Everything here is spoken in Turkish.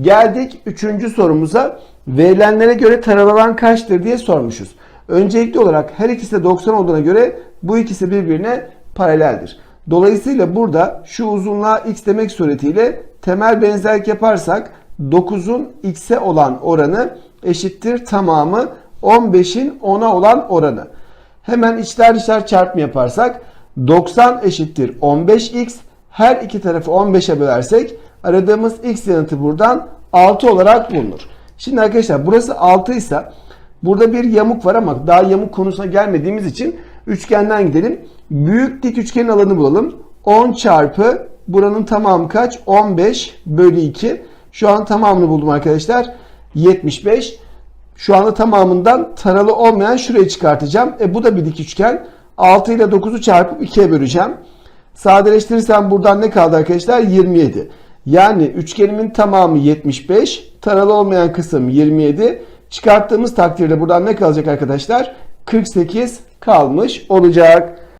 Geldik üçüncü sorumuza. Verilenlere göre taralı alan kaçtır diye sormuşuz. Öncelikli olarak her ikisi de 90 olduğuna göre bu ikisi birbirine paraleldir. Dolayısıyla burada şu uzunluğa x demek suretiyle temel benzerlik yaparsak 9'un x'e olan oranı eşittir tamamı 15'in 10'a olan oranı. Hemen içler dışlar çarpımı yaparsak 90 eşittir 15x. Her iki tarafı 15'e bölersek aradığımız x yanıtı buradan 6 olarak bulunur. Şimdi arkadaşlar burası 6 ise burada bir yamuk var ama daha yamuk konusuna gelmediğimiz için üçgenden gidelim. Büyük dik üçgenin alanı bulalım. 10 çarpı buranın tamamı kaç? 15 bölü 2. Şu an tamamını buldum arkadaşlar. 75. Şu anda tamamından taralı olmayan şurayı çıkartacağım. E bu da bir dik üçgen. 6 ile 9'u çarpıp 2'ye böleceğim. Sadeleştirirsem buradan ne kaldı arkadaşlar? 27. Yani üçgenimin tamamı 75. Taralı olmayan kısım 27. Çıkarttığımız takdirde buradan ne kalacak arkadaşlar? 48 kalmış olacak.